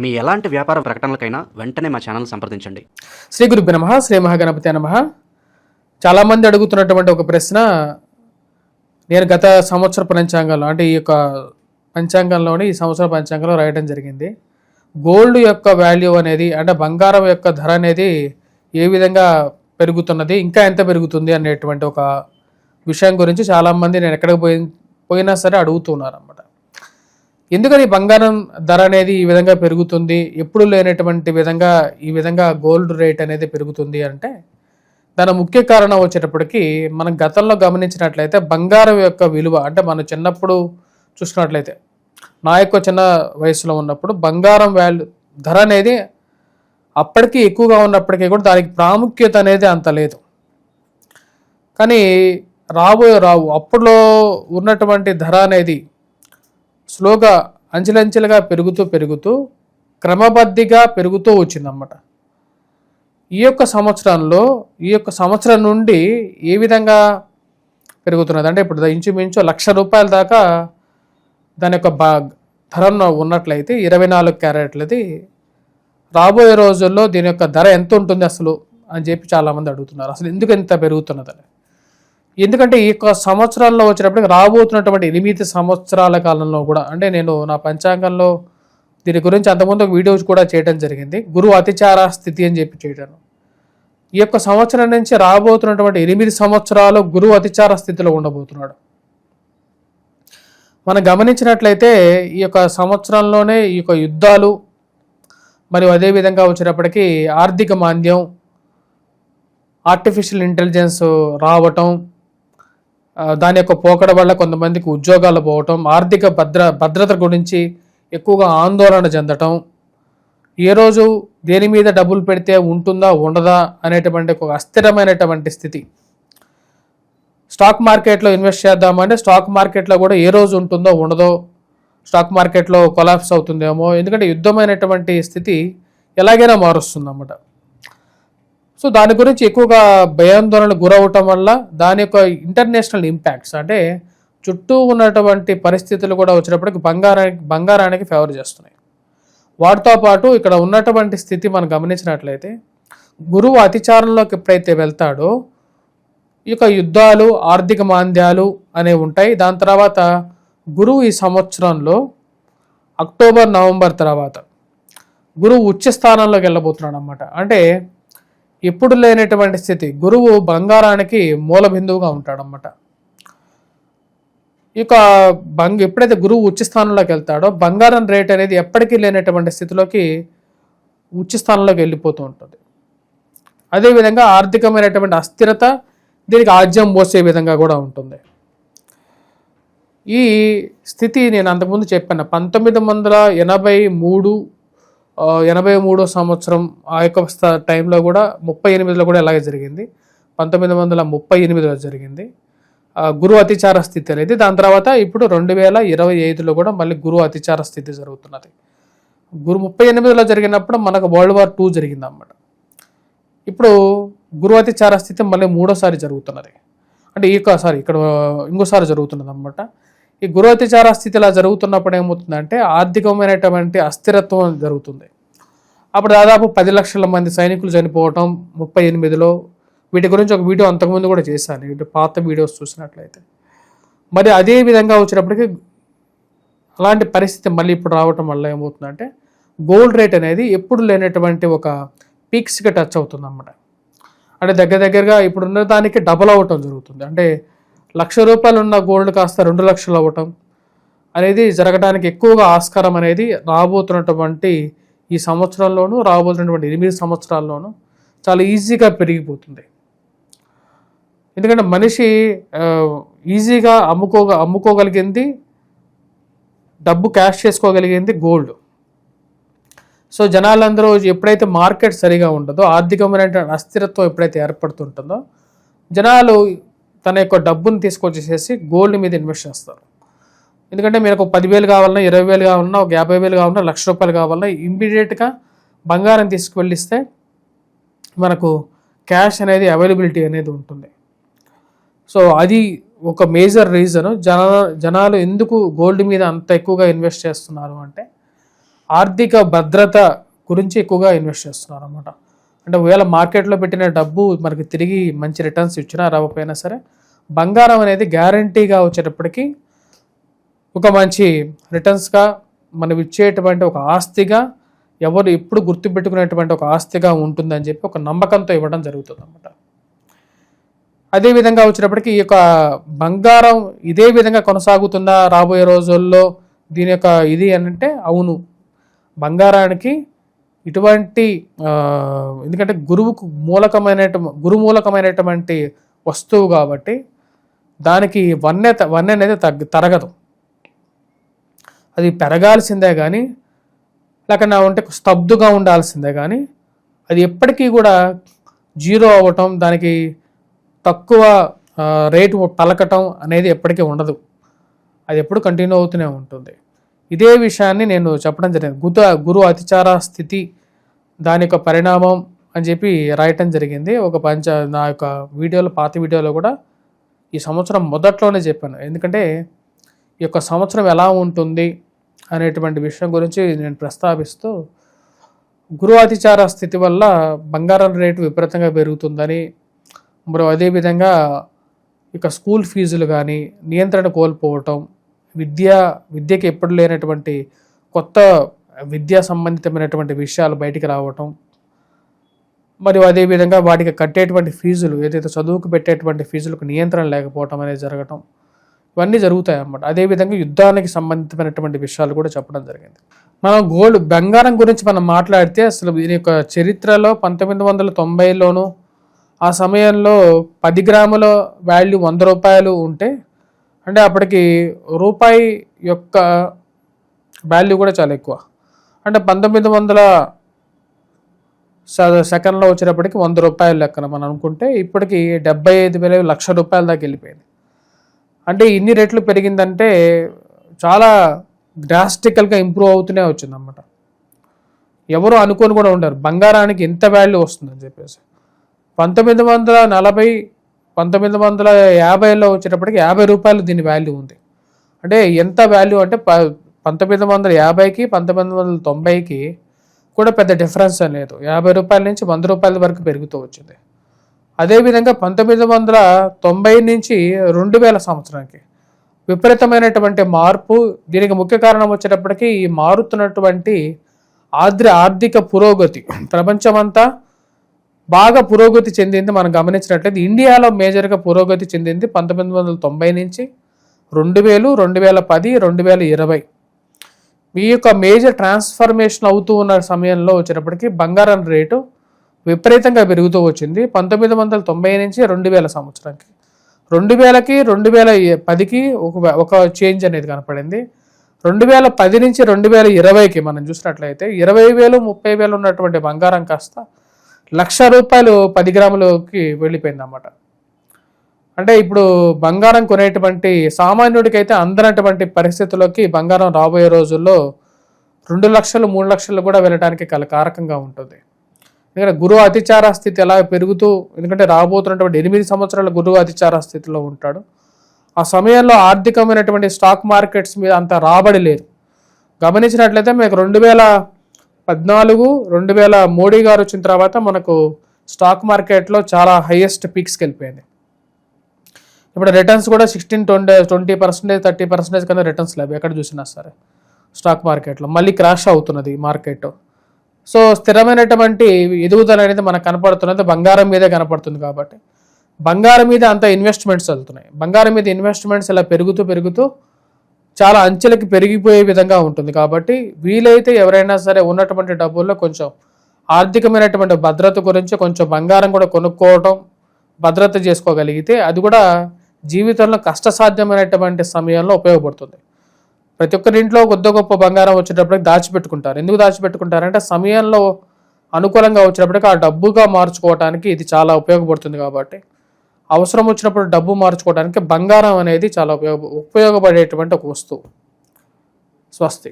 మీ ఎలాంటి వ్యాపార ప్రకటనలకైనా వెంటనే మా ఛానల్ సంప్రదించండి. శ్రీ గురుభ్య నమ శ్రీ మహాగణపతి నమ. చాలామంది అడుగుతున్నటువంటి ఒక ప్రశ్న నేను గత సంవత్సర పంచాంగంలో అంటే ఈ యొక్క పంచాంగంలోని ఈ సంవత్సర పంచాంగంలో రాయడం జరిగింది. గోల్డ్ యొక్క వాల్యూ అనేది అంటే బంగారం యొక్క ధర అనేది ఏ విధంగా పెరుగుతున్నది ఇంకా ఎంత పెరుగుతుంది అనేటువంటి ఒక విషయం గురించి చాలామంది నేను ఎక్కడికి పోయి పోయినా సరే అడుగుతున్నారు ఎందుకని బంగారం ధర అనేది ఈ విధంగా పెరుగుతుంది? ఎప్పుడు లేనటువంటి విధంగా ఈ విధంగా గోల్డ్ రేట్ అనేది పెరుగుతుంది అంటే దాని ముఖ్య కారణం వచ్చేటప్పటికి మనం గతంలో గమనించినట్లయితే బంగారం యొక్క విలువ అంటే మనం చిన్నప్పుడు చూసుకున్నట్లయితే నా యొక్క చిన్న వయసులో ఉన్నప్పుడు బంగారం వాల్యూ ధర అనేది అప్పటికి ఎక్కువగా ఉన్నప్పటికీ కూడా దానికి ప్రాముఖ్యత అనేది అంత లేదు. కానీ రాబోయే రావు అప్పుడులో ఉన్నటువంటి ధర అనేది స్లోగా అంచెలంచెలుగా పెరుగుతూ పెరుగుతూ క్రమబద్ధిగా పెరుగుతూ వచ్చిందన్నమాట. ఈ యొక్క సంవత్సరంలో ఈ యొక్క సంవత్సరం నుండి ఏ విధంగా పెరుగుతున్నది? అంటే ఇప్పుడు ఇంచుమించు లక్ష రూపాయల దాకా దాని యొక్క బా ధర ఉన్నట్లయితే ఇరవై నాలుగు క్యారెట్లది. రాబోయే రోజుల్లో దీని యొక్క ధర ఎంత ఉంటుంది అసలు అని చెప్పి చాలామంది అడుగుతున్నారు. అసలు ఎందుకు ఎంత పెరుగుతున్నదని? ఎందుకంటే ఈ యొక్క సంవత్సరాల్లో వచ్చినప్పటికి రాబోతున్నటువంటి ఎనిమిది సంవత్సరాల కాలంలో కూడా అంటే నేను నా పంచాంగంలో దీని గురించి అంతకుముందు ఒక వీడియోస్ కూడా చేయడం జరిగింది. గురువు అతిచార స్థితి అని చెప్పి చేయడం ఈ యొక్క సంవత్సరం నుంచి రాబోతున్నటువంటి ఎనిమిది సంవత్సరాలు గురువు అతిచార స్థితిలో ఉండబోతున్నాడు. మనం గమనించినట్లయితే ఈ యొక్క సంవత్సరంలోనే ఈ యొక్క యుద్ధాలు మరియు అదేవిధంగా వచ్చినప్పటికీ ఆర్థిక మాంద్యం ఆర్టిఫిషియల్ ఇంటెలిజెన్స్ రావటం దాని యొక్క పోకడ వల్ల కొంతమందికి ఉద్యోగాలు పోవటం ఆర్థిక భద్ర భద్రత గురించి ఎక్కువగా ఆందోళన చెందటం ఏ రోజు దేని మీద డబ్బులు పెడితే ఉంటుందా ఉండదా అనేటువంటి ఒక అస్థిరమైనటువంటి స్థితి. స్టాక్ మార్కెట్లో ఇన్వెస్ట్ చేద్దామంటే స్టాక్ మార్కెట్లో కూడా ఏ రోజు ఉంటుందో ఉండదో స్టాక్ మార్కెట్లో కొలాప్స్ అవుతుందేమో ఎందుకంటే యుద్ధమైనటువంటి స్థితి ఎలాగైనా మారుస్తుంది అన్నమాట సో దాని గురించి ఎక్కువగా భయాందోళనకు గురవటం వల్ల దాని యొక్క ఇంటర్నేషనల్ ఇంపాక్ట్స్ అంటే చుట్టూ ఉన్నటువంటి పరిస్థితులు కూడా వచ్చినప్పటికి బంగారానికి బంగారానికి ఫేవర్ చేస్తున్నాయి. వాటితో పాటు ఇక్కడ ఉన్నటువంటి స్థితి మనం గమనించినట్లయితే గురువు అతిచారంలోకి ఎప్పుడైతే వెళ్తాడో ఈ యొక్క యుద్ధాలు ఆర్థిక మాంద్యాలు అనేవి ఉంటాయి. దాని తర్వాత గురువు ఈ సంవత్సరంలో అక్టోబర్ నవంబర్ తర్వాత గురువు ఉచ్చ స్థానంలోకి వెళ్ళబోతున్నాడు అనమాట అంటే ఎప్పుడు లేనటువంటి స్థితి. గురువు బంగారానికి మూల బిందువుగా ఉంటాడనమాట ఇక బంగ్ ఎప్పుడైతే గురువు ఉచ్చ స్థానంలోకి వెళ్తాడో బంగారం రేట్ అనేది ఎప్పటికీ లేనటువంటి స్థితిలోకి ఉచ్చ స్థానంలోకి వెళ్ళిపోతూ ఉంటుంది. అదేవిధంగా ఆర్థికమైనటువంటి అస్థిరత దీనికి ఆజ్యం పోసే విధంగా కూడా ఉంటుంది. ఈ స్థితి నేను అంతకుముందు చెప్పాను. పంతొమ్మిది వందల ఎనభై మూడు ఎనభై మూడో సంవత్సరం ఆ యొక్క టైంలో కూడా ముప్పై ఎనిమిదిలో కూడా ఇలాగే జరిగింది. పంతొమ్మిది వందల ముప్పై ఎనిమిదిలో జరిగింది. గురు అతిచార స్థితి అనేది దాని తర్వాత ఇప్పుడు రెండు వేల ఇరవై ఐదులో కూడా మళ్ళీ గురు అతిచార స్థితి జరుగుతున్నది. గురు ముప్పై ఎనిమిదిలో జరిగినప్పుడు మనకు వరల్డ్ వార్ టూ జరిగింది అన్నమాట ఇప్పుడు గురు అతిచార స్థితి మళ్ళీ మూడోసారి జరుగుతున్నది. అంటే ఈ సారీ ఇక్కడ ఇంకోసారి జరుగుతున్నది అనమాట ఈ గురోతిచార స్థితి ఇలా జరుగుతున్నప్పుడు ఏమవుతుందంటే ఆర్థికమైనటువంటి అస్థిరత్వం జరుగుతుంది. అప్పుడు దాదాపు పది లక్షల మంది సైనికులు చనిపోవటం ముప్పై ఎనిమిదిలో వీటి గురించి ఒక వీడియో అంతకుముందు కూడా చేశాను ఇటు పాత వీడియోస్ చూసినట్లయితే. మరి అదే విధంగా వచ్చినప్పటికీ అలాంటి పరిస్థితి మళ్ళీ ఇప్పుడు రావటం వల్ల ఏమవుతుందంటే గోల్డ్ రేట్ అనేది ఎప్పుడు లేనటువంటి ఒక పీక్స్కి టచ్ అవుతుంది అన్నమాట అంటే దగ్గర దగ్గరగా ఇప్పుడున్న దానికి డబుల్ అవ్వటం జరుగుతుంది. అంటే లక్ష రూపాయలు ఉన్న గోల్డ్ కాస్త రెండు లక్షలు అవ్వటం అనేది జరగడానికి ఎక్కువగా ఆస్కారం అనేది రాబోతున్నటువంటి ఈ సంవత్సరంలోనూ రాబోతున్నటువంటి ఎనిమిది సంవత్సరాల్లోనూ చాలా ఈజీగా పెరిగిపోతుంది. ఎందుకంటే మనిషి ఈజీగా అమ్ముకోగ అమ్ముకోగలిగింది డబ్బు క్యాష్ చేసుకోగలిగింది గోల్డ్. సో జనాలందరూ ఎప్పుడైతే మార్కెట్ సరిగా ఉంటుందో ఆర్థికమైన అస్థిరత్వం ఎప్పుడైతే ఏర్పడుతుంటుందో జనాలు తన యొక్క డబ్బును తీసుకొచ్చేసేసి గోల్డ్ మీద ఇన్వెస్ట్ చేస్తారు. ఎందుకంటే మీరు ఒక పదివేలు కావాలన్నా ఇరవై వేలు కావాలన్నా ఒక యాభై వేలు కావాలన్నా లక్ష రూపాయలు కావాలన్నా ఇమ్మీడియట్గా బంగారం తీసుకువెళ్ళిస్తే మనకు క్యాష్ అనేది అవైలబిలిటీ అనేది ఉంటుంది. సో అది ఒక మేజర్ రీజన్. జన జనాలు ఎందుకు గోల్డ్ మీద అంత ఎక్కువగా ఇన్వెస్ట్ చేస్తున్నారు అంటే ఆర్థిక భద్రత గురించి ఎక్కువగా ఇన్వెస్ట్ చేస్తున్నారు అనమాట అంటే ఒకవేళ మార్కెట్లో పెట్టిన డబ్బు మనకి తిరిగి మంచి రిటర్న్స్ ఇచ్చినా రాకపోయినా సరే బంగారం అనేది గ్యారంటీగా వచ్చేటప్పటికి ఒక మంచి రిటర్న్స్గా మనం ఇచ్చేటువంటి ఒక ఆస్తిగా ఎవరు ఎప్పుడు గుర్తుపెట్టుకునేటువంటి ఒక ఆస్తిగా ఉంటుందని చెప్పి ఒక నమ్మకంతో ఇవ్వడం జరుగుతుంది అనమాట అదే విధంగా వచ్చినప్పటికీ ఈ యొక్క బంగారం ఇదే విధంగా కొనసాగుతుందా రాబోయే రోజుల్లో? దీని యొక్క ఇది అని అంటే అవును బంగారానికి ఇటువంటి ఎందుకంటే గురువుకు మూలకమైన గురుమూలకమైనటువంటి వస్తువు కాబట్టి దానికి వన్య వన్య అనేది తగ్గ తరగదు. అది పెరగాల్సిందే కానీ లేక ఉంటే స్తబ్దుగా ఉండాల్సిందే కానీ అది ఎప్పటికీ కూడా జీరో అవ్వటం దానికి తక్కువ రేటు పలకటం అనేది ఎప్పటికీ ఉండదు. అది ఎప్పుడు కంటిన్యూ అవుతూనే ఉంటుంది. ఇదే విషయాన్ని నేను చెప్పడం జరిగింది. గుత గురు అతిచార స్థితి దాని యొక్క పరిణామం అని చెప్పి రాయటం జరిగింది. ఒక పంచ నా యొక్క వీడియోలో పాత వీడియోలో కూడా ఈ సంవత్సరం మొదట్లోనే చెప్పాను. ఎందుకంటే ఈ యొక్క సంవత్సరం ఎలా ఉంటుంది అనేటువంటి విషయం గురించి నేను ప్రస్తావిస్తూ గురు అతిచార స్థితి వల్ల బంగారం రేటు విపరీతంగా పెరుగుతుందని మరి అదేవిధంగా ఇక స్కూల్ ఫీజులు కానీ నియంత్రణ కోల్పోవటం విద్య విద్యకి ఎప్పుడు లేనటువంటి కొత్త విద్యా సంబంధితమైనటువంటి విషయాలు బయటికి రావటం. మరియు అదేవిధంగా వాటికి కట్టేటువంటి ఫీజులు ఏదైతే చదువుకు పెట్టేటువంటి ఫీజులకు నియంత్రణ లేకపోవటం అనేది జరగటం. ఇవన్నీ జరుగుతాయి అన్నమాట అదేవిధంగా యుద్ధానికి సంబంధితమైనటువంటి విషయాలు కూడా చెప్పడం జరిగింది. మనం గోల్డ్ బంగారం గురించి మనం మాట్లాడితే అసలు దీని యొక్క చరిత్రలో పంతొమ్మిది వందల తొంభైలోను ఆ సమయంలో పది గ్రాముల వాల్యూ వంద రూపాయలు ఉంటే అంటే అప్పటికి రూపాయి యొక్క వాల్యూ కూడా చాలా ఎక్కువ. అంటే పంతొమ్మిది వందల స- సెకండ్లో వచ్చేటప్పటికి వంద రూపాయల లెక్కన మనం అనుకుంటే ఇప్పటికి డెబ్బై ఐదు వేల లక్ష రూపాయల దాకా వెళ్ళిపోయింది. అంటే ఇన్ని రేట్లు పెరిగిందంటే చాలా డ్రాస్టికల్గా ఇంప్రూవ్ అవుతూనే వచ్చిందన్నమాట. ఎవరు అనుకొని కూడా ఉండరు. బంగారానికి ఎంత వాల్యూ వస్తుందని చెప్పేసి. పంతొమ్మిది వందల నలభై పంతొమ్మిది వందల యాభైలో వచ్చేటప్పటికి యాభై రూపాయలు దీని వాల్యూ ఉంది. అంటే ఎంత వాల్యూ అంటే ప పంతొమ్మిది వందల యాభైకి పంతొమ్మిది వందల తొంభైకి కూడా పెద్ద డిఫరెన్స్ అనేది లేదు. యాభై రూపాయల నుంచి వంద రూపాయల వరకు పెరుగుతూ వచ్చింది. అదేవిధంగా పంతొమ్మిది వందల తొంభై నుంచి రెండు వేల సంవత్సరానికి విపరీతమైనటువంటి మార్పు దీనికి ముఖ్య కారణం వచ్చేటప్పటికి ఈ మారుతున్నటువంటి ఆద్ర ఆర్థిక పురోగతి. ప్రపంచమంతా బాగా పురోగతి చెందింది మనం గమనించినట్లయితే ఇండియాలో మేజర్గా పురోగతి చెందింది పంతొమ్మిది వందల తొంభై నుంచి రెండు వేలు రెండు వేల పది రెండు వేల ఇరవై. ఈ యొక్క మేజర్ ట్రాన్స్ఫర్మేషన్ అవుతూ ఉన్న సమయంలో వచ్చినప్పటికీ బంగారం రేటు విపరీతంగా పెరుగుతూ వచ్చింది. పంతొమ్మిది వందల తొంభై నుంచి రెండు వేల సంవత్సరానికి. రెండు వేలకి రెండు వేల పదికి ఒక ఒక చేంజ్ అనేది కనపడింది. రెండు వేల పది నుంచి రెండు వేల ఇరవైకి మనం చూసినట్లయితే ఇరవై వేలు ముప్పై వేలు ఉన్నటువంటి బంగారం కాస్త లక్ష రూపాయలు పది గ్రాములకి వెళ్ళిపోయింది అన్నమాట అంటే ఇప్పుడు బంగారం కొనేటువంటి సామాన్యుడికైతే అందనటువంటి పరిస్థితుల్లోకి బంగారం రాబోయే రోజుల్లో రెండు లక్షలు మూడు లక్షలు కూడా వెళ్ళడానికి కల కారకంగా ఉంటుంది. ఎందుకంటే గురువు అతిచార స్థితి ఎలా పెరుగుతూ ఎందుకంటే రాబోతున్నటువంటి ఎనిమిది సంవత్సరాల గురువు అతిచార స్థితిలో ఉంటాడు. ఆ సమయంలో ఆర్థికమైనటువంటి స్టాక్ మార్కెట్స్ మీద అంత రాబడి లేదు. గమనించినట్లయితే మీకు రెండు వేల పద్నాలుగు రెండు వేల మోడీ గారు వచ్చిన తర్వాత మనకు స్టాక్ మార్కెట్లో చాలా హైయెస్ట్ పీక్స్కి వెళ్ళిపోయింది ఇప్పుడు రిటర్న్స్ కూడా sixteen twenty twenty percentage thirty percentage కన్నా రిటర్న్స్ లేవు ఎక్కడ చూసినా సరే. స్టాక్ మార్కెట్లో మళ్ళీ క్రాష్ అవుతున్నది మార్కెట్ సో స్థిరమైనటువంటి ఎదుగుదల అనేది మనకు కనపడుతున్నది బంగారం మీదే కనపడుతుంది కాబట్టి. బంగారం మీద అంత ఇన్వెస్ట్మెంట్స్ వెళ్తున్నాయి. బంగారం మీద ఇన్వెస్ట్మెంట్స్ ఇలా పెరుగుతూ పెరుగుతూ చాలా అంచెలకి పెరిగిపోయే విధంగా ఉంటుంది. కాబట్టి వీలైతే ఎవరైనా సరే ఉన్నటువంటి డబ్బుల్లో కొంచెం ఆర్థికమైనటువంటి భద్రత గురించి కొంచెం బంగారం కూడా కొనుక్కోవటం భద్రత చేసుకోగలిగితే అది కూడా జీవితంలో కష్టసాధ్యమైనటువంటి సమయంలో ఉపయోగపడుతుంది. ప్రతి ఒక్కరి ఇంట్లో కొద్ది గొప్ప బంగారం వచ్చేటప్పటికి దాచిపెట్టుకుంటారు. ఎందుకు దాచిపెట్టుకుంటారంటే సమయంలో అనుకూలంగా వచ్చేటప్పటికి ఆ డబ్బుగా మార్చుకోవడానికి ఇది చాలా ఉపయోగపడుతుంది కాబట్టి. అవసరం వచ్చినప్పుడు డబ్బు మార్చుకోవడానికి బంగారం అనేది చాలా ఉపయోగ ఉపయోగపడేటువంటి ఒక వస్తువు. స్వస్తి.